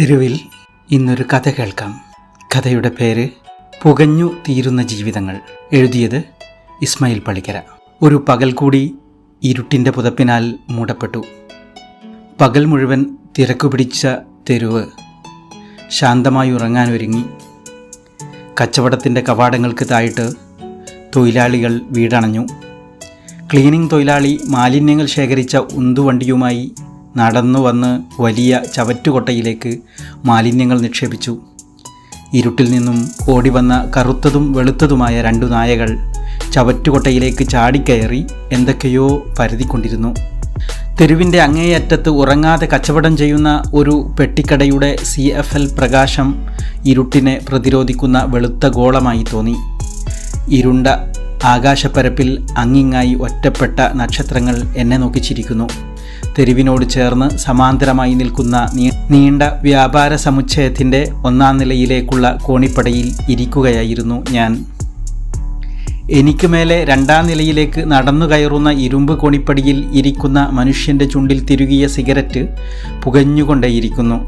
തെരുവിൽ ഇന്നൊരു കഥ കേൾക്കാം. കഥയുടെ പേര് പുകഞ്ഞു തീരുന്ന ജീവിതങ്ങൾ. എഴുതിയത് ഇസ്മായിൽ പള്ളിക്കര. ഒരു പകൽ കൂടി ഇരുട്ടിന്റെ പുതപ്പിനാൽ മൂടപ്പെട്ടു. പകൽ മുഴുവൻ തിരക്കു പിടിച്ച തെരുവ് ശാന്തമായി ഉറങ്ങാനൊരുങ്ങി കച്ചവടത്തിന്റെ കവാടങ്ങൾക്ക് തായിട്ട് തൊഴിലാളികൾ വീടണഞ്ഞു. ക്ലീനിംഗ് തൊഴിലാളി മാലിന്യങ്ങൾ ശേഖരിച്ച ഉന്തുവണ്ടിയുമായി നടന്നു വന്ന് വലിയ ചവറ്റുകൊട്ടയിലേക്ക് മാലിന്യങ്ങൾ നിക്ഷേപിച്ചു. ഇരുട്ടിൽ നിന്നും ഓടിവന്ന കറുത്തതും വെളുത്തതുമായ രണ്ടു നായകൾ ചവറ്റുകൊട്ടയിലേക്ക് ചാടിക്കയറി എന്തൊക്കെയോ പരതിക്കൊണ്ടിരുന്നു. തെരുവിന്റെ അങ്ങേയറ്റത്ത് ഉറങ്ങാതെ കച്ചവടം ചെയ്യുന്ന ഒരു പെട്ടിക്കടയുടെ സി എഫ് എൽ പ്രകാശം ഇരുട്ടിനെ പ്രതിരോധിക്കുന്ന വെളുത്ത ഗോളമായി തോന്നി. ഇരുണ്ട ആകാശപ്പരപ്പിൽ അങ്ങിങ്ങായി ഒറ്റപ്പെട്ട നക്ഷത്രങ്ങൾ എന്നെ നോക്കി ചിരിക്കുന്നു. തെരുവിനോട് ചേർന്ന് സമാന്തരമായി നിൽക്കുന്ന നീണ്ട വ്യാപാര സമുച്ചയത്തിന്റെ ഒന്നാം നിലയിലേക്കുള്ള കോണിപ്പടയിൽ ഇരിക്കുകയായിരുന്നു ഞാൻ. എനിക്ക് മേലെ രണ്ടാം നിലയിലേക്ക് നടന്നു കയറുന്ന ഇരുമ്പ് കോണിപ്പടിയിൽ ഇരിക്കുന്ന മനുഷ്യന്റെ ചുണ്ടിൽ തിരുകിയ സിഗരറ്റ് പുകഞ്ഞുകൊണ്ടേയിരിക്കുന്നു.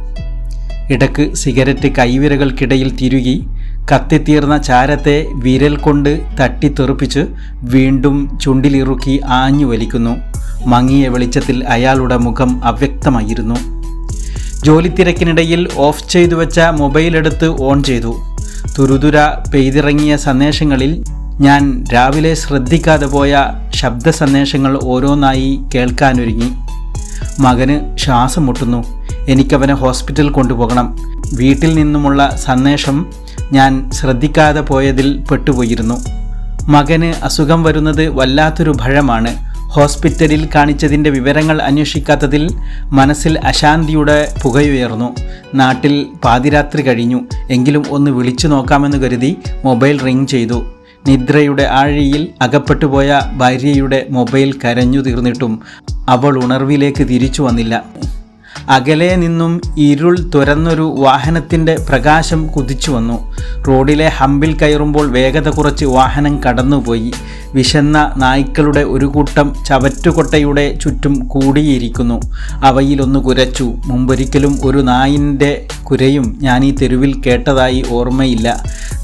ഇടയ്ക്ക് സിഗരറ്റ് കൈവിരകൾക്കിടയിൽ തിരുകി കത്തിത്തീർന്ന ചാരത്തെ വിരൽ കൊണ്ട് തട്ടിത്തെറിപ്പിച്ച് വീണ്ടും ചുണ്ടിലിറുക്കി ആഞ്ഞു വലിക്കുന്നു. മങ്ങിയ വെളിച്ചത്തിൽ അയാളുടെ മുഖം അവ്യക്തമായിരുന്നു. ജോലിത്തിരക്കിനിടയിൽ ഓഫ് ചെയ്തു വെച്ച മൊബൈൽ എടുത്ത് ഓൺ ചെയ്തു. തുരുതുര പെയ്തിറങ്ങിയ സന്ദേശങ്ങളിൽ ഞാൻ രാവിലെ ശ്രദ്ധിക്കാതെ പോയ ശബ്ദ സന്ദേശങ്ങൾ ഓരോന്നായി കേൾക്കാനൊരുങ്ങി. മകന് ശ്വാസം മുട്ടുന്നു. എനിക്കവനെ ഹോസ്പിറ്റൽ കൊണ്ടുപോകണം. വീട്ടിൽ നിന്നുമുള്ള സന്ദേശം ഞാൻ ശ്രദ്ധിക്കാതെ പോയതിൽ പെട്ടുപോയിരുന്നു. മകന് അസുഖം വരുന്നത് വല്ലാത്തൊരു ഭയമാണ്. ഹോസ്പിറ്റലിൽ കാണിച്ചതിന്റെ വിവരങ്ങൾ അന്വേഷിക്കാത്തതിൽ മനസ്സിൽ അശാന്തിയുടെ പുകയുയർന്നു. നാട്ടിൽ പാതിരാത്രി കഴിഞ്ഞു. എങ്കിലും ഒന്ന് വിളിച്ചു നോക്കാമെന്ന് കരുതി മൊബൈൽ റിംഗ് ചെയ്തു. നിദ്രയുടെ ആഴിയിൽ അകപ്പെട്ടുപോയ ഭാര്യയുടെ മൊബൈൽ കരഞ്ഞു തീർന്നിട്ടും അവൾ ഉണർവിലേക്ക് തിരിച്ചു വന്നില്ല. അകലെ നിന്നും ഇരുൾ തുരന്നൊരു വാഹനത്തിന്റെ പ്രകാശം കുതിച്ചു വന്നു. റോഡിലെ ഹമ്പിൽ കയറുമ്പോൾ വേഗത കുറച്ച് വാഹനം കടന്നുപോയി. വിശന്ന നായ്ക്കളുടെ ഒരു കൂട്ടം ചവറ്റുകൊട്ടയുടെ ചുറ്റും കൂടിയിരിക്കുന്നു. അവയിലൊന്ന് കുരച്ചു. മുമ്പൊരിക്കലും ഒരു നായിന്റെ കുരയും ഞാൻ ഈ തെരുവിൽ കേട്ടതായി ഓർമ്മയില്ല.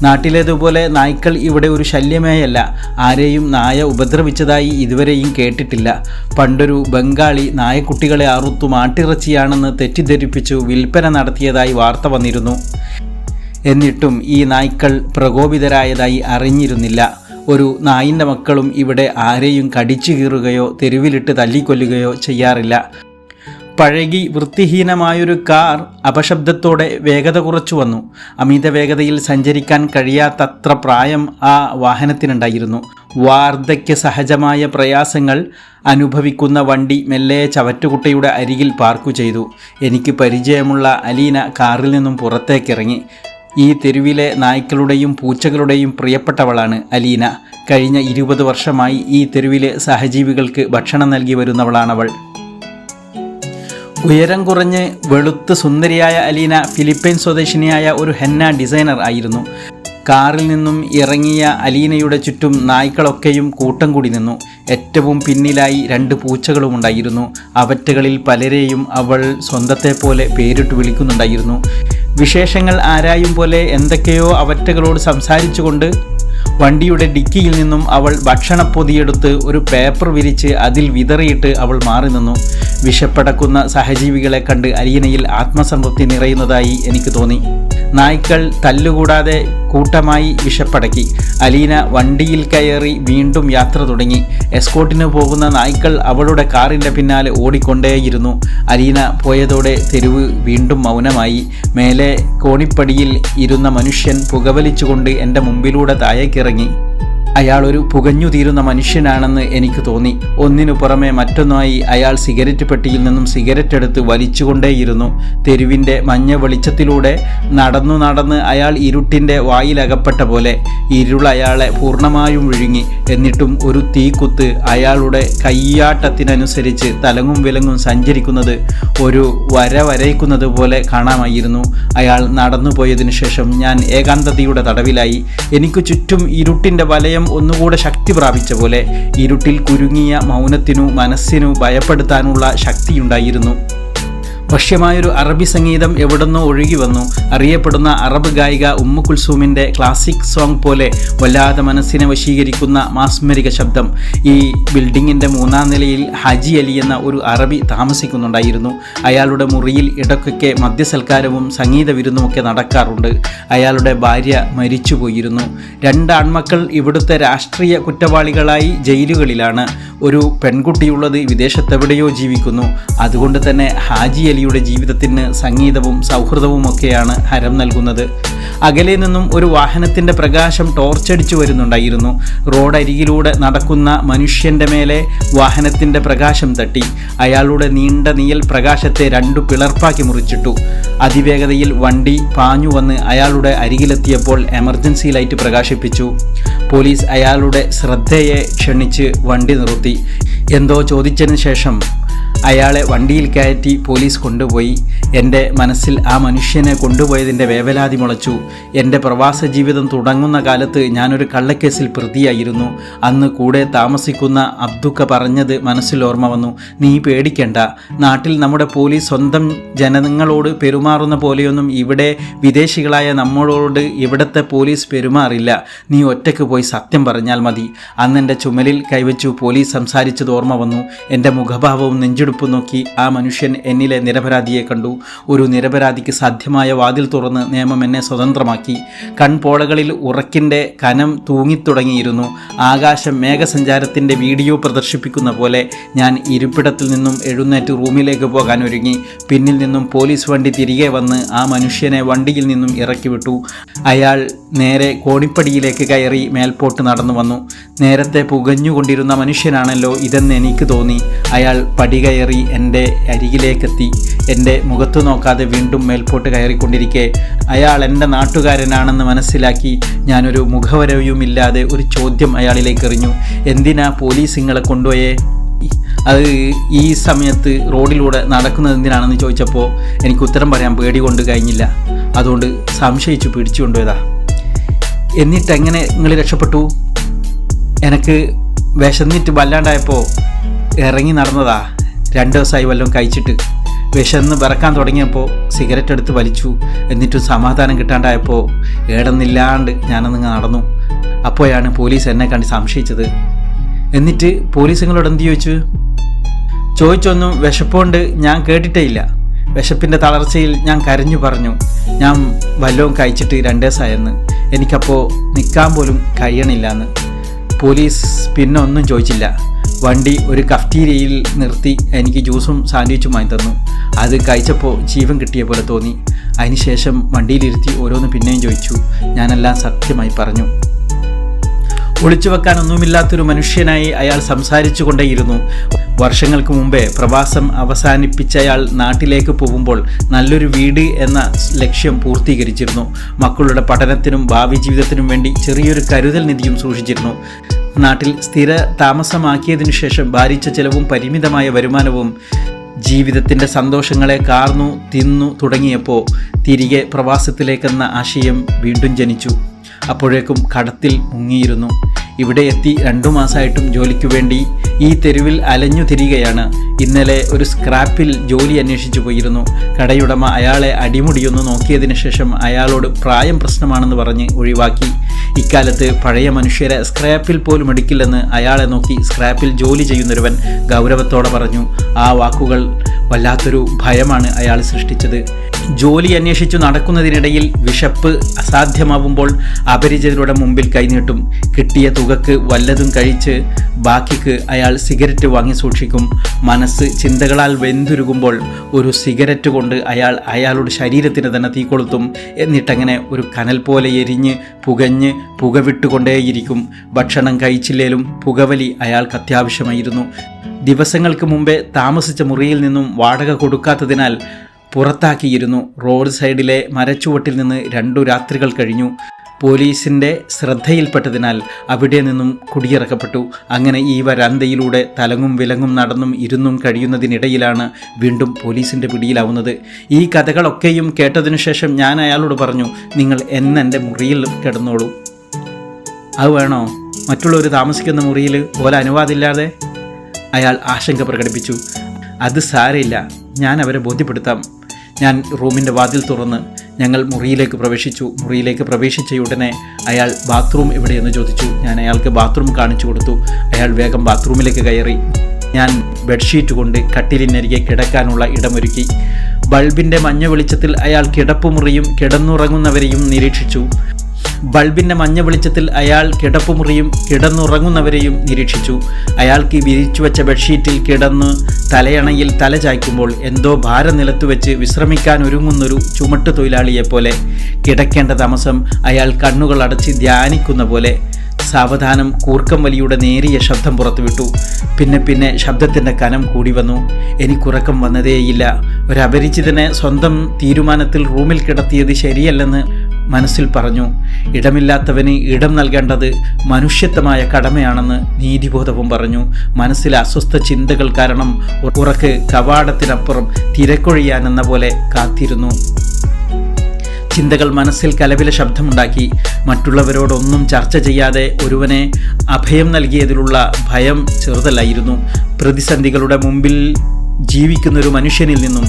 നാട്ടിലേതുപോലെ നായ്ക്കൾ ഇവിടെ ഒരു ശല്യമേയല്ല. ആരെയും നായ ഉപദ്രവിച്ചതായി ഇതുവരെയും കേട്ടിട്ടില്ല. പണ്ടൊരു ബംഗാളി നായക്കുട്ടികളെ അറുത്തു മാട്ടിറച്ചിയാണെന്ന് തെറ്റിദ്ധരിപ്പിച്ചു വിൽപ്പന നടത്തിയതായി വാർത്ത വന്നിരുന്നു. എന്നിട്ടും ഈ നായ്ക്കൾ പ്രകോപിതരായതായി അറിഞ്ഞിരുന്നില്ല. ഒരു നായിന്റെ മക്കളും ഇവിടെ ആരെയും കടിച്ചു കീറുകയോ തെരുവിലിട്ട് തല്ലിക്കൊല്ലുകയോ ചെയ്യാറില്ല. പഴകി വൃത്തിഹീനമായൊരു കാർ അപശബ്ദത്തോടെ വേഗത കുറച്ചു വന്നു. അമിത വേഗതയിൽ സഞ്ചരിക്കാൻ കഴിയാത്തത്ര പ്രായം ആ വാഹനത്തിനുണ്ടായിരുന്നു. വാർദ്ധക്യ സഹജമായ പ്രയാസങ്ങൾ അനുഭവിക്കുന്ന വണ്ടി മെല്ലെ ചവറ്റുകുട്ടയുടെ അരികിൽ പാർക്കു ചെയ്തു. എനിക്ക് പരിചയമുള്ള അലീന കാറിൽ നിന്നും പുറത്തേക്കിറങ്ങി. ഈ തെരുവിലെ നായ്ക്കളുടെയും പൂച്ചകളുടെയും പ്രിയപ്പെട്ടവളാണ് അലീന. കഴിഞ്ഞ ഇരുപത് വർഷമായി ഈ തെരുവിലെ സഹജീവികൾക്ക് ഭക്ഷണം നൽകി വരുന്നവളാണവൾ. ഉയരം കുറഞ്ഞ് വെളുത്ത് സുന്ദരിയായ അലീന ഫിലിപ്പൈൻ സ്വദേശിനിയായ ഒരു ഹെന്ന ഡിസൈനർ ആയിരുന്നു. കാറിൽ നിന്നും ഇറങ്ങിയ അലീനയുടെ ചുറ്റും നായ്ക്കളൊക്കെയും കൂട്ടം കൂടി നിന്നു. ഏറ്റവും പിന്നിലായി രണ്ട് പൂച്ചകളുമുണ്ടായിരുന്നു. അവറ്റകളിൽ പലരെയും അവൾ സ്വന്തത്തെ പോലെ പേരിട്ട് വിളിക്കുന്നുണ്ടായിരുന്നു. വിശേഷങ്ങൾ ആരായും പോലെ എന്തൊക്കെയോ അവറ്റകളോട് സംസാരിച്ചുകൊണ്ട് വണ്ടിയുടെ ഡിക്കിയിൽ നിന്നും അവൾ ഭക്ഷണപ്പൊതിയെടുത്ത് ഒരു പേപ്പർ വിരിച്ച് അതിൽ വിതറിയിട്ട് അവൾ മാറി നിന്നു. വിശപ്പടക്കുന്ന സഹജീവികളെ കണ്ട് അലീനയിൽ ആത്മസംതൃപ്തി നിറയുന്നതായി എനിക്ക് തോന്നി. നായ്ക്കൾ തല്ലുകൂടാതെ കൂട്ടമായി വിശപ്പടക്കി. അലീന വണ്ടിയിൽ കയറി വീണ്ടും യാത്ര തുടങ്ങി. എസ്കോട്ടിന് പോകുന്ന നായ്ക്കൾ അവളുടെ കാറിന്റെ പിന്നാലെ ഓടിക്കൊണ്ടേയിരുന്നു. അലീന പോയതോടെ തെരുവ് വീണ്ടും മൗനമായി. മേലെ കോണിപ്പടിയിൽ ഇരുന്ന മനുഷ്യൻ പുകവലിച്ചുകൊണ്ട് എന്റെ മുമ്പിലൂടെ താഴേക്കിറങ്ങി അയാൾ ഒരു പുകഞ്ഞു തീരുന്ന മനുഷ്യനാണെന്ന് എനിക്ക് തോന്നി. ഒന്നിനു പുറമെ മറ്റൊന്നായി അയാൾ സിഗരറ്റ് പെട്ടിയിൽ നിന്നും സിഗരറ്റ് എടുത്ത് വലിച്ചുകൊണ്ടേയിരുന്നു. തെരുവിന്റെ മഞ്ഞ വെളിച്ചത്തിലൂടെ നടന്നു നടന്ന് അയാൾ ഇരുട്ടിന്റെ വായിലകപ്പെട്ട പോലെ ഇരുൾ അയാളെ പൂർണമായും വിഴുങ്ങി. എന്നിട്ടും ഒരു തീക്കുത്ത് അയാളുടെ കയ്യാട്ടത്തിനനുസരിച്ച് തലങ്ങും വിലങ്ങും സഞ്ചരിക്കുന്നത് ഒരു വര വരയ്ക്കുന്നത് പോലെ കാണാമായിരുന്നു. അയാൾ നടന്നു പോയതിനു ശേഷം ഞാൻ ഏകാന്തതയുടെ തടവിലായി. എനിക്ക് ചുറ്റും ഇരുട്ടിന്റെ വലയം ഒന്നുകൂടെ ശക്തി പ്രാപിച്ച പോലെ ഇരുട്ടിൽ കുരുങ്ങിയ മൗനത്തിനു മനസ്സിനു ഭയപ്പെടുത്താനുള്ള ശക്തിയുണ്ടായിരുന്നു. വശ്യമായൊരു അറബി സംഗീതം എവിടുന്നോ ഒഴുകി വന്നു. അറിയപ്പെടുന്ന അറബ് ഗായിക ഉമ്മു കുൽസൂമിന്റെ ക്ലാസിക് സോങ് പോലെ വല്ലാതെ മനസ്സിനെ വശീകരിക്കുന്ന മാസ്മരിക ശബ്ദം. ഈ ബിൽഡിങ്ങിന്റെ മൂന്നാം നിലയിൽ ഹജി അലി എന്ന ഒരു അറബി താമസിക്കുന്നുണ്ടായിരുന്നു. അയാളുടെ മുറിയിൽ ഇടയ്ക്കൊക്കെ മദ്യസൽക്കാരവും സംഗീത വിരുന്നുമൊക്കെ നടക്കാറുണ്ട്. അയാളുടെ ഭാര്യ മരിച്ചുപോയിരുന്നു. രണ്ട് ആൺമക്കൾ ഇവിടുത്തെ രാഷ്ട്രീയ കുറ്റവാളികളായി ജയിലുകളിലാണ്. ഒരു പെൺകുട്ടിയുള്ളത് വിദേശത്തെവിടെയോ ജീവിക്കുന്നു. അതുകൊണ്ട് തന്നെ ഹാജി അലിയുടെ ജീവിതത്തിന് സംഗീതവും സൗഹൃദവും ഒക്കെയാണ് ഹരം നൽകുന്നത്. അകലെ നിന്നും ഒരു വാഹനത്തിന്റെ പ്രകാശം ടോർച്ചടിച്ചു വരുന്നുണ്ടായിരുന്നു. റോഡരികിലൂടെ നടക്കുന്ന മനുഷ്യന്റെ മേലെ വാഹനത്തിന്റെ പ്രകാശം തട്ടി. അയാളുടെ നീണ്ട നീയൽ പ്രകാശത്തെ രണ്ടു പിളർപ്പാക്കി മുറിച്ചിട്ടു. അതിവേഗതയിൽ വണ്ടി പാഞ്ഞു വന്ന് അയാളുടെ അരികിലെത്തിയപ്പോൾ എമർജൻസി ലൈറ്റ് പ്രകാശിപ്പിച്ചു. പോലീസ് അയാളുടെ ശ്രദ്ധയെ ക്ഷണിച്ച് വണ്ടി നിർത്തി. എന്തോ ചോദിച്ചതിന് ശേഷം അയാളെ വണ്ടിയിൽ കയറ്റി പോലീസ് കൊണ്ടുപോയി. എന്റെ മനസ്സിൽ ആ മനുഷ്യനെ കൊണ്ടുപോയതിന്റെ വേവലാതി മുളച്ചു. എന്റെ പ്രവാസ ജീവിതം തുടങ്ങുന്ന കാലത്ത് ഞാനൊരു കള്ളക്കേസിൽ പ്രതിയായിരുന്നു. അന്ന് കൂടെ താമസിക്കുന്ന അബ്ദുക്ക പറഞ്ഞത് മനസ്സിൽ ഓർമ്മ വന്നു. നീ പേടിക്കണ്ട. നാട്ടിൽ നമ്മുടെ പോലീസ് സ്വന്തം ജനങ്ങളോട് പെരുമാറുന്ന പോലെയൊന്നും ഇവിടെ വിദേശികളായ നമ്മളോട് ഇവിടുത്തെ പോലീസ് പെരുമാറില്ല. നീ ഒറ്റയ്ക്ക് പോയി സത്യം പറഞ്ഞാൽ മതി. അന്ന് എന്റെ ചുമലിൽ കൈവച്ചു പോലീസ് സംസാരിച്ചത് ഓർമ്മ വന്നു. എന്റെ മുഖഭാവവും നെഞ്ചെടുപ്പും നോക്കി ആ മനുഷ്യൻ എന്നിലെ നിരപരാധിയെ കണ്ടു. ഒരു നിരപരാധിക്ക് സാധ്യമായ വാതിൽ തുറന്ന് നിയമം എന്നെ സ്വതന്ത്രമാക്കി. കൺപോളകളിൽ ഉറക്കിന്റെ കനം തൂങ്ങിത്തുടങ്ങിയിരുന്നു. ആകാശം മേഘസഞ്ചാരത്തിന്റെ വീഡിയോ പ്രദർശിപ്പിക്കുന്ന പോലെ ഞാൻ ഇരിപ്പിടത്തിൽ നിന്നും എഴുന്നേറ്റ് റൂമിലേക്ക് പോകാൻ ഒരുങ്ങി പിന്നിൽ നിന്നും പോലീസ് വണ്ടി തിരികെ വന്ന് ആ മനുഷ്യനെ വണ്ടിയിൽ നിന്നും ഇറക്കി വിട്ടു. അയാൾ നേരെ കോണിപ്പടിയിലേക്ക് കയറി മേൽപോട്ട് നടന്നു വന്നു. നേരത്തെ പുകഞ്ഞുകൊണ്ടിരുന്ന മനുഷ്യനാണല്ലോ ഇതെന്ന് എനിക്ക് തോന്നി. അയാൾ പടി കയറി എന്റെ അരികിലേക്കെത്തി. എന്റെ മുഖത്തു നോക്കാതെ വീണ്ടും മേൽപോട്ട് കയറിക്കൊണ്ടിരിക്കെ. അയാൾ എന്റെ നാട്ടുകാരനാണെന്ന് മനസ്സിലാക്കി ഞാനൊരു മുഖവരവുമില്ലാതെ ഒരു ചോദ്യം അയാളിലേക്ക് എറിഞ്ഞു എന്തിനാ പോലീസ് നിങ്ങളെ കൊണ്ടുപോയേ? അത് ഈ സമയത്ത് റോഡിലൂടെ നടക്കുന്നത് എന്തിനാണെന്ന് ചോദിച്ചപ്പോൾ എനിക്ക് ഉത്തരം പറയാൻ പേടി കൊണ്ട് കഴിഞ്ഞില്ല. അതുകൊണ്ട് സംശയിച്ചു പിടിച്ചു കൊണ്ടുപോയതാ. എന്നിട്ട് എങ്ങനെ നിങ്ങൾ രക്ഷപ്പെട്ടു? എനിക്ക് വിശന്നിട്ട് വല്ലാണ്ടായപ്പോൾ ഇറങ്ങി നടന്നതാ. രണ്ട് ദിവസമായി വല്ലതും കഴിച്ചിട്ട് വിശന്ന് വിറക്കാൻ തുടങ്ങിയപ്പോൾ സിഗരറ്റ് എടുത്ത് വലിച്ചു. എന്നിട്ട് സമാധാനം കിട്ടാണ്ടായപ്പോൾ ഏടന്നില്ലാണ്ട് ഞാനൊന്നിങ്ങ് നടന്നു. അപ്പോഴാണ് പോലീസ് എന്നെ കണ്ട് സംശയിച്ചത്. എന്നിട്ട് പോലീസ് നിങ്ങളോട് എന്ത് ചോദിച്ചു? ചോദിച്ചൊന്നും വിശപ്പുകൊണ്ട് ഞാൻ കേട്ടിട്ടേ ഇല്ല വിശപ്പിന്റെ തളർച്ചയിൽ ഞാൻ കരഞ്ഞു പറഞ്ഞു ഞാൻ വല്ലതും കഴിച്ചിട്ട് രണ്ട് ദിവസമായെന്ന്. എനിക്കപ്പോൾ നിൽക്കാൻ പോലും കഴിയണില്ല എന്ന് പോലീസ് പിന്നെ ഒന്നും ചോദിച്ചില്ല. വണ്ടി ഒരു കഫ്റ്റീരിയയിൽ നിർത്തി എനിക്ക് ജ്യൂസും സാൻഡ്വിച്ചും വാങ്ങി തന്നു. അത് കഴിച്ചപ്പോൾ ജീവൻ കിട്ടിയ പോലെ തോന്നി. അതിനുശേഷം വണ്ടിയിലിരുത്തി ഓരോന്ന് പിന്നെയും ചോദിച്ചു. ഞാനെല്ലാം സത്യമായി പറഞ്ഞു. ഒളിച്ചു വെക്കാനൊന്നുമില്ലാത്തൊരു മനുഷ്യനായി അയാൾ സംസാരിച്ചു കൊണ്ടേയിരുന്നു. വർഷങ്ങൾക്ക് മുമ്പേ പ്രവാസം അവസാനിപ്പിച്ചയാൾ നാട്ടിലേക്ക് പോകുമ്പോൾ നല്ലൊരു വീട് എന്ന ലക്ഷ്യം പൂർത്തീകരിച്ചിരുന്നു. മക്കളുടെ പഠനത്തിനും ഭാവി ജീവിതത്തിനും വേണ്ടി ചെറിയൊരു കരുതൽ നിധിയും സൂക്ഷിച്ചിരുന്നു. നാട്ടിൽ സ്ഥിര താമസമാക്കിയതിനു ശേഷം ഭാരിച്ച ചെലവും പരിമിതമായ വരുമാനവും ജീവിതത്തിന്റെ സന്തോഷങ്ങളെ കാർന്നു തിന്നു തുടങ്ങിയപ്പോൾ തിരികെ പ്രവാസത്തിലേക്കെന്ന ആശയം വീണ്ടും ജനിച്ചു. അപ്പോഴേക്കും കടത്തിൽ മുങ്ങിയിരുന്നു. ഇവിടെ എത്തി രണ്ടു മാസമായിട്ടും ജോലിക്ക് വേണ്ടി ഈ തെരുവിൽ അലഞ്ഞു തിരികെയാണ്. ഇന്നലെ ഒരു സ്ക്രാപ്പിൽ ജോലി അന്വേഷിച്ചു പോയിരുന്നു. കടയുടമ അയാളെ അടിമുടിയൊന്ന് നോക്കിയതിന് ശേഷം അയാളോട് പ്രായം പ്രശ്നമാണെന്ന് പറഞ്ഞ് ഒഴിവാക്കി. ഇക്കാലത്ത് പഴയ മനുഷ്യരെ സ്ക്രാപ്പിൽ പോലും എടുക്കില്ലെന്ന് അയാളെ നോക്കി സ്ക്രാപ്പിൽ ജോലി ചെയ്യുന്നൊരുവൻ ഗൗരവത്തോടെ പറഞ്ഞു ആ വാക്കുകൾ വല്ലാത്തൊരു ഭയമാണ് അയാൾ സൃഷ്ടിച്ചത്. ജോലി അന്വേഷിച്ചു നടക്കുന്നതിനിടയിൽ വിശപ്പ് അസാധ്യമാവുമ്പോൾ അപരിചിതരുടെ മുമ്പിൽ കൈനീട്ടും. കിട്ടിയ തുകക്ക് വല്ലതും കഴിച്ച് ബാക്കിക്ക് അയാൾ സിഗരറ്റ് വാങ്ങി സൂക്ഷിക്കും. മനസ്സ് ചിന്തകളാൽ വെന്തുരുകുമ്പോൾ ഒരു സിഗരറ്റ് കൊണ്ട് അയാൾ അയാളുടെ ശരീരത്തിന് തന്നെ തീ കൊളുത്തും. എന്നിട്ടങ്ങനെ ഒരു കനൽ പോലെ എരിഞ്ഞ് പുകഞ്ഞ് പുക വിട്ടുകൊണ്ടേയിരിക്കും ഭക്ഷണം കഴിച്ചില്ലേലും പുകവലി അയാൾക്ക് അത്യാവശ്യമായിരുന്നു. ദിവസങ്ങൾക്ക് മുമ്പേ താമസിച്ച മുറിയിൽ നിന്നും വാടക കൊടുക്കാത്തതിനാൽ പുറത്താക്കിയിരുന്നു. റോഡ് സൈഡിലെ മരച്ചുവട്ടിൽ നിന്ന് രണ്ടു രാത്രികൾ കഴിഞ്ഞു. പോലീസിന്റെ ശ്രദ്ധയിൽപ്പെട്ടതിനാൽ അവിടെ നിന്നും കുടിയിറക്കപ്പെട്ടു. അങ്ങനെ ഈ വരാന്തയിലൂടെ തലങ്ങും വിലങ്ങും നടന്നും ഇരുന്നും കഴിയുന്നതിനിടയിലാണ് വീണ്ടും പോലീസിന്റെ പിടിയിലാവുന്നത്. ഈ കഥകളൊക്കെയും കേട്ടതിനു ശേഷം ഞാൻ അയാളോട് പറഞ്ഞു നിങ്ങൾ എന്നെന്റെ മുറിയിൽ കിടന്നോളൂ. അത് വേണോ? മറ്റുള്ളവർ താമസിക്കുന്ന മുറിയിൽ പോലെ അനുവാദമില്ലാതെ? അയാൾ ആശങ്ക പ്രകടിപ്പിച്ചു. അത് സാരയില്ല ഞാൻ അവരെ ബോധ്യപ്പെടുത്താം. ഞാൻ റൂമിന്റെ വാതിൽ തുറന്ന് ഞങ്ങൾ മുറിയിലേക്ക് പ്രവേശിച്ചു. മുറിയിലേക്ക് പ്രവേശിച്ച ഉടനെ അയാൾ ബാത്റൂം എവിടെയെന്ന് ചോദിച്ചു. ഞാൻ അയാൾക്ക് ബാത്റൂം കാണിച്ചു കൊടുത്തു. അയാൾ വേഗം ബാത്റൂമിലേക്ക് കയറി. ഞാൻ ബെഡ്ഷീറ്റ് കൊണ്ട് കട്ടിലിനരികെ കിടക്കാനുള്ള ഇടമൊരുക്കി. ബൾബിന്റെ മഞ്ഞ വെളിച്ചത്തിൽ അയാൾ കിടപ്പുമുറിയും കിടന്നുറങ്ങുന്നവരെയും നിരീക്ഷിച്ചു. ബൾബിന്റെ മഞ്ഞ വെളിച്ചത്തിൽ അയാൾ കിടപ്പുമുറിയും കിടന്നുറങ്ങുന്നവരെയും നിരീക്ഷിച്ചു. അയാൾക്ക് വിരിച്ചു വെച്ച ബെഡ്ഷീറ്റിൽ കിടന്ന് തലയണയിൽ തല ചായ്ക്കുമ്പോൾ എന്തോ ഭാരം നിലത്തു വെച്ച് വിശ്രമിക്കാൻ ഒരുങ്ങുന്നൊരു ചുമട്ട് തൊഴിലാളിയെപ്പോലെ കിടക്കേണ്ട താമസം അയാൾ കണ്ണുകൾ അടച്ച് ധ്യാനിക്കുന്ന പോലെ. സാവധാനം കൂർക്കം വലിയുടെ നേരിയ ശബ്ദം പുറത്തുവിട്ടു. പിന്നെ പിന്നെ ശബ്ദത്തിന്റെ കനം കൂടി വന്നു. എനിക്കുറക്കം വന്നതേയില്ല. ഒരപരിചിതനെ സ്വന്തം തീരുമാനത്തിൽ റൂമിൽ കിടത്തിയത് ശരിയല്ലെന്ന് മനസ്സിൽ പറഞ്ഞു ഇടമില്ലാത്തവന് ഇടം നൽകേണ്ടത് മനുഷ്യത്വമായ കടമയാണെന്ന് നീതിബോധവും പറഞ്ഞു. മനസ്സിലെ അസ്വസ്ഥ ചിന്തകൾ കാരണം ഉറക്ക് കവാടത്തിനപ്പുറം തിരക്കൊഴിയാനെന്ന പോലെ കാത്തിരുന്നു. ചിന്തകൾ മനസ്സിൽ കലവില ശബ്ദമുണ്ടാക്കി. മറ്റുള്ളവരോടൊന്നും ചർച്ച ചെയ്യാതെ ഒരുവനെ അഭയം നൽകിയതിലുള്ള ഭയം ചെറുതല്ലായിരുന്നു. പ്രതിസന്ധികളുടെ മുമ്പിൽ ജീവിക്കുന്ന ഒരു മനുഷ്യനിൽ നിന്നും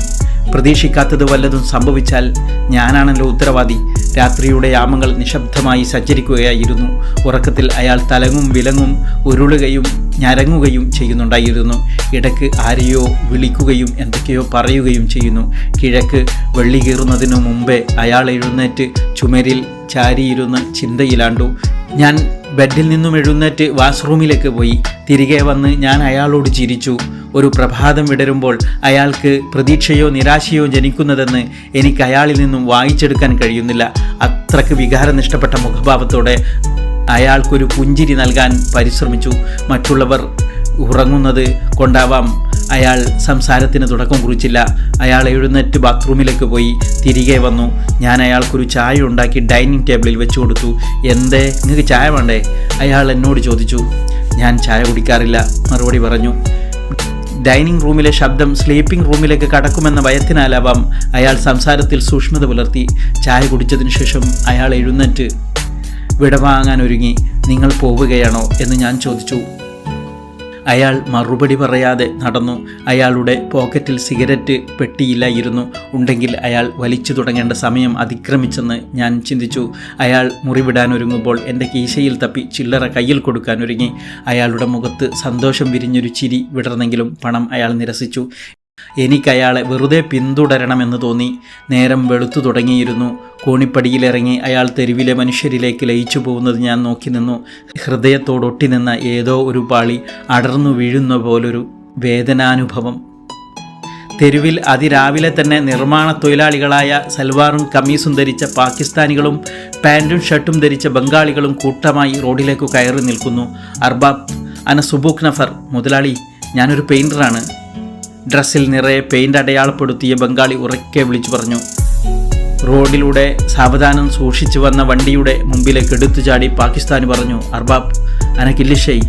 പ്രതീക്ഷിക്കാത്തത് വല്ലതും സംഭവിച്ചാൽ ഞാനാണല്ലോ ഉത്തരവാദി. രാത്രിയുടെ യാമങ്ങൾ നിശബ്ദമായി സഞ്ചരിക്കുകയായിരുന്നു. ഉറക്കത്തിൽ അയാൾ തലങ്ങും വിലങ്ങും ഉരുളുകയും ഞരങ്ങുകയും ചെയ്യുന്നുണ്ടായിരുന്നു. ഇടയ്ക്ക് ആരെയോ വിളിക്കുകയും എന്തൊക്കെയോ പറയുകയും ചെയ്യുന്നു. കിഴക്ക് വെള്ളി കീറുന്നതിനു മുമ്പേ അയാൾ എഴുന്നേറ്റ് ചുമരിൽ ചാരിയിരുന്ന് ചിന്തയിലാണ്ടു. ഞാൻ ബെഡിൽ നിന്നും എഴുന്നേറ്റ് വാഷ്റൂമിലേക്ക് പോയി. തിരികെ വന്ന് ഞാൻ അയാളോട് ചിരിച്ചു. ഒരു പ്രഭാതം വിടരുമ്പോൾ അയാൾക്ക് പ്രതീക്ഷയോ നിരാശയോ ജനിക്കുന്നതെന്ന് എനിക്ക് അയാളിൽ നിന്നും വായിച്ചെടുക്കാൻ കഴിയുന്നില്ല. അത്രയ്ക്ക് വികാരനിഷ്ടപ്പെട്ട മുഖഭാവത്തോടെ അയാൾക്കൊരു പുഞ്ചിരി നൽകാൻ പരിശ്രമിച്ചു. മറ്റുള്ളവർ ഉറങ്ങുന്നത് കൊണ്ടാവാം. അയാൾ സംസാരത്തിന് തുടക്കം കുറിച്ചില്ല. അയാൾ എഴുന്നേറ്റ് ബാത്റൂമിലേക്ക് പോയി തിരികെ വന്നു. ഞാൻ അയാൾക്കൊരു ചായ ഉണ്ടാക്കി ഡൈനിങ് ടേബിളിൽ വെച്ചു കൊടുത്തു. എന്തേ നിങ്ങൾക്ക് ചായ വേണ്ടേ? അയാൾ എന്നോട് ചോദിച്ചു. ഞാൻ ചായ കുടിക്കാറില്ല മറുപടി പറഞ്ഞു. ഡൈനിങ് റൂമിലെ ശബ്ദം സ്ലീപ്പിംഗ് റൂമിലേക്ക് കടക്കുമെന്ന ഭയത്തിനാലാവാം അയാൾ സംസാരത്തിൽ സൂക്ഷ്മത പുലർത്തി. ചായ കുടിച്ചതിന് ശേഷം അയാൾ എഴുന്നേറ്റ്. വിടവാങ്ങാൻ ഒരുങ്ങി നിങ്ങൾ പോവുകയാണോ? എന്ന് ഞാൻ ചോദിച്ചു. അയാൾ മറുപടി പറയാതെ നടന്നു. അയാളുടെ പോക്കറ്റിൽ സിഗരറ്റ് പെട്ടിയില്ലായിരുന്നു ഉണ്ടെങ്കിൽ അയാൾ വലിച്ചു തുടങ്ങേണ്ട സമയം അതിക്രമിച്ചെന്ന് ഞാൻ ചിന്തിച്ചു. അയാൾ മുറിവിടാൻ ഒരുങ്ങുമ്പോൾ എന്റെ കീശയിൽ തപ്പി ചില്ലറ കയ്യിൽ കൊടുക്കാൻ ഒരുങ്ങി. അയാളുടെ മുഖത്ത് സന്തോഷം വിരിഞ്ഞൊരു ചിരി വിടർന്നെങ്കിലും പണം അയാൾ നിരസിച്ചു. എനിക്കയാളെ വെറുതെ പിന്തുടരണമെന്ന് തോന്നി. നേരം വെളുത്തു തുടങ്ങിയിരുന്നു. കോണിപ്പടിയിലിറങ്ങി അയാൾ തെരുവിലെ മനുഷ്യരിലേക്ക് ലയിച്ചു പോകുന്നത് ഞാൻ നോക്കി നിന്നു. ഹൃദയത്തോടൊട്ടി നിന്ന ഏതോ ഒരു പാളി അടർന്നു വീഴുന്ന പോലൊരു വേദനാനുഭവം. തെരുവിൽ അതിരാവിലെ തന്നെ നിർമ്മാണ തൊഴിലാളികളായ സൽവാറും കമ്മീസും ധരിച്ച പാകിസ്ഥാനികളും പാന്റും ഷർട്ടും ധരിച്ച ബംഗാളികളും കൂട്ടമായി റോഡിലേക്ക് കയറി നിൽക്കുന്നു. അർബാബ് അന സുബൂഖ് നഫർ മുതലാളി ഞാനൊരു പെയിന്ററാണ് ഡ്രസ്സിൽ നിറയെ പെയിന്റ് അടയാളപ്പെടുത്തിയ ബംഗാളി ഉറക്കെ വിളിച്ചു പറഞ്ഞു. റോഡിലൂടെ സാവധാനം സൂക്ഷിച്ചു വന്ന വണ്ടിയുടെ മുമ്പിലേക്ക് എടുത്തു ചാടി പാകിസ്ഥാനി പറഞ്ഞു അർബാബ് അനക്കില്ലിഷൈ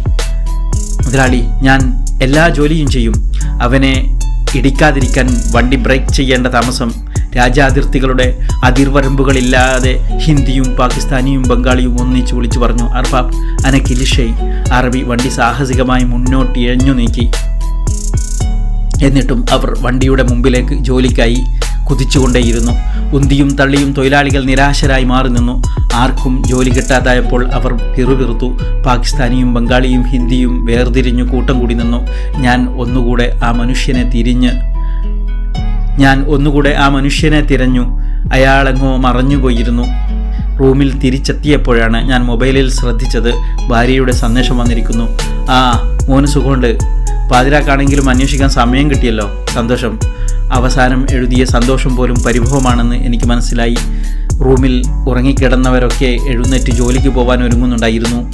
മുതലാളി ഞാൻ എല്ലാ ജോലിയും ചെയ്യും. അവനെ ഇടിക്കാതിരിക്കാൻ വണ്ടി ബ്രേക്ക് ചെയ്യേണ്ട താമസം. രാജ്യാതിർത്തികളുടെ അതിർവരമ്പുകളില്ലാതെ ഹിന്ദിയും പാകിസ്ഥാനിയും ബംഗാളിയും ഒന്നിച്ചു വിളിച്ചു പറഞ്ഞു അർബാബ് അനക്കിലിഷൈ അറബി വണ്ടി സാഹസികമായി മുന്നോട്ട് ഇഴഞ്ഞു നീക്കി. എന്നിട്ടും അവർ വണ്ടിയുടെ മുമ്പിലേക്ക് ജോലിക്കായി കുതിച്ചുകൊണ്ടേയിരുന്നു. ഉന്തിയും തള്ളിയും തൊഴിലാളികൾ നിരാശരായി മാറി നിന്നു. ആർക്കും ജോലി കിട്ടാതായപ്പോൾ അവർ പിറുപിറുത്തു. പാകിസ്ഥാനിയും ബംഗാളിയും ഹിന്ദിയും വേർതിരിഞ്ഞു കൂട്ടം കൂടി നിന്നു. ഞാൻ ഒന്നുകൂടെ ആ മനുഷ്യനെ തിരിഞ്ഞ് ഞാൻ ഒന്നുകൂടെ ആ മനുഷ്യനെ തിരഞ്ഞു. അയാളെങ്ങോ മറഞ്ഞുപോയിരുന്നു. റൂമിൽ തിരിച്ചെത്തിയപ്പോഴാണ് ഞാൻ മൊബൈലിൽ ശ്രദ്ധിച്ചത്. ഭാര്യയുടെ സന്ദേശം വന്നിരിക്കുന്നു. ആ മോന് സുഖമുണ്ട്. പാതിരാക്കാണെങ്കിലും അന്വേഷിക്കാൻ സമയം കിട്ടിയല്ലോ. സന്തോഷം. അവസാനം എഴുതിയ സന്തോഷം പോലും പരിഭവമാണെന്ന് എനിക്ക് മനസ്സിലായി. റൂമിൽ ഉറങ്ങിക്കിടന്നവരൊക്കെ എഴുന്നേറ്റ് ജോലിക്ക് പോകാൻ ഒരുങ്ങുന്നുണ്ടായിരുന്നു.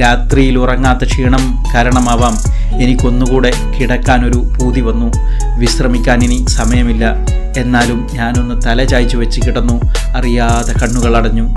രാത്രിയിൽ ഉറങ്ങാത്ത ക്ഷീണം കാരണമാവാം. എനിക്കൊന്നുകൂടെ കിടക്കാനൊരു പൂതി വന്നു. വിശ്രമിക്കാൻ ഇനി സമയമില്ല. എന്നാലും ഞാനൊന്ന് തല ചായ്ച്ചു വെച്ച് കിടന്നു. അറിയാതെ കണ്ണുകൾ അടഞ്ഞു